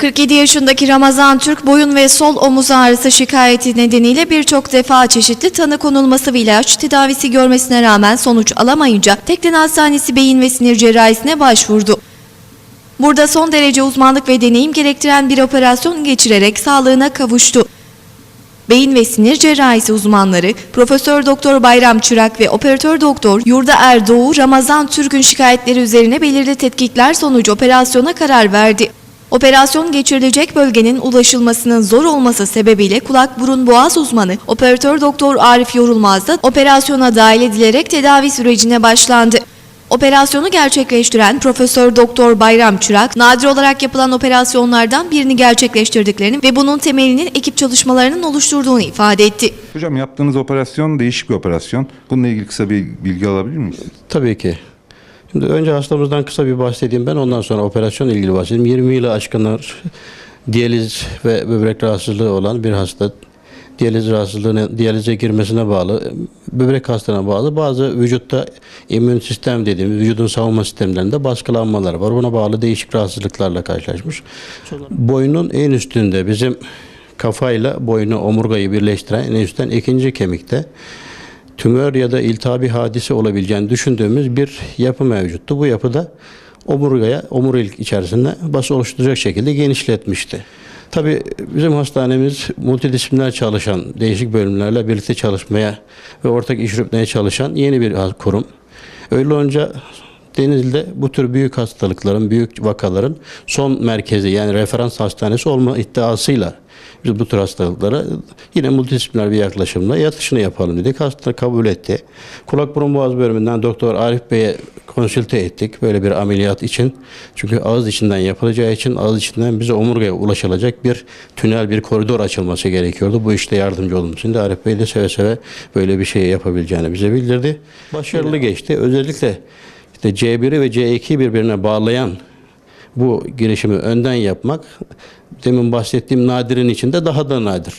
47 yaşındaki Ramazan Türk boyun ve sol omuz ağrısı şikayeti nedeniyle birçok defa çeşitli tanı konulması ve ilaç tedavisi görmesine rağmen sonuç alamayınca Tekden Hastanesi Beyin ve Sinir Cerrahisi'ne başvurdu. Burada son derece uzmanlık ve deneyim gerektiren bir operasyon geçirerek sağlığına kavuştu. Beyin ve sinir cerrahisi uzmanları Profesör Doktor Bayram Çırak ve Operatör Doktor Yurda Erdoğu Ramazan Türk'ün şikayetleri üzerine belirli tetkikler sonucu operasyona karar verdi. Operasyon geçirilecek bölgenin ulaşılmasının zor olması sebebiyle kulak burun boğaz uzmanı Operatör Doktor Arif Yorulmaz da operasyona dahil edilerek tedavi sürecine başlandı. Operasyonu gerçekleştiren Profesör Doktor Bayram Çırak, nadir olarak yapılan operasyonlardan birini gerçekleştirdiklerini ve bunun temelinin ekip çalışmalarının oluşturduğunu ifade etti. Hocam yaptığınız operasyon değişik bir operasyon. Bununla ilgili kısa bir bilgi alabilir miyiz? Tabii ki. Şimdi önce hastamızdan kısa bir bahsedeyim ben ondan sonra operasyon ilgili bahsedeyim. 20 yılı aşkınlar diyaliz ve böbrek rahatsızlığı olan bir hasta diyaliz rahatsızlığına, diyalize girmesine bağlı, böbrek hastalığına bağlı bazı vücutta immün sistem dediğimiz vücudun savunma sistemlerinde baskılanmalar var. Buna bağlı değişik rahatsızlıklarla karşılaşmış. Boynun en üstünde bizim kafayla boynu omurgayı birleştiren en üstten ikinci kemikte tümör ya da iltihabi hadise olabileceğini düşündüğümüz bir yapı mevcuttu. Bu yapıda omurgaya, omurilik içerisinde bası oluşturacak şekilde genişletmişti. Tabii bizim hastanemiz multidisipliner çalışan, değişik bölümlerle birlikte çalışmaya ve ortak iş yürütmeye çalışan yeni bir kurum. Öyle olunca Denizli'de bu tür büyük hastalıkların, büyük vakaların son merkezi yani referans hastanesi olma iddiasıyla biz bu tür hastalıklara yine multidisipliner bir yaklaşımla yatışını yapalım dedik. Hasta kabul etti. Kulak burun boğaz bölümünden Doktor Arif Bey'e konsülte ettik böyle bir ameliyat için. Çünkü ağız içinden yapılacağı için ağız içinden bize omurgaya ulaşılacak bir tünel, bir koridor açılması gerekiyordu. Bu işte yardımcı olmamız için de Arif Bey de seve seve böyle bir şey yapabileceğini bize bildirdi. Başarılı geçti. Özellikle işte C1'i ve C2'yi birbirine bağlayan bu girişimi önden yapmak demin bahsettiğim nadirin içinde daha da nadir.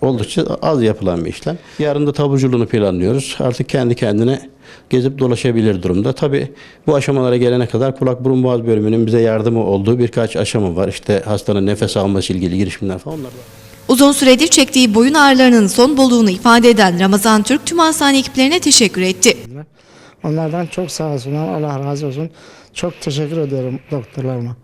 Oldukça az yapılan bir işlem. Yarın da tabuculuğunu planlıyoruz. Artık kendi kendine gezip dolaşabilir durumda. Tabii bu aşamalara gelene kadar kulak burun boğaz bölümünün bize yardımı olduğu birkaç aşama var. İşte hastanın nefes alması ilgili girişimler falan onlar var. Uzun süredir çektiği boyun ağrılarının son bulduğunu ifade eden Ramazan Türk tüm hastane ekiplerine teşekkür etti. Onlardan çok sağ olsunlar. Allah razı olsun. Çok teşekkür ediyorum doktorlarıma.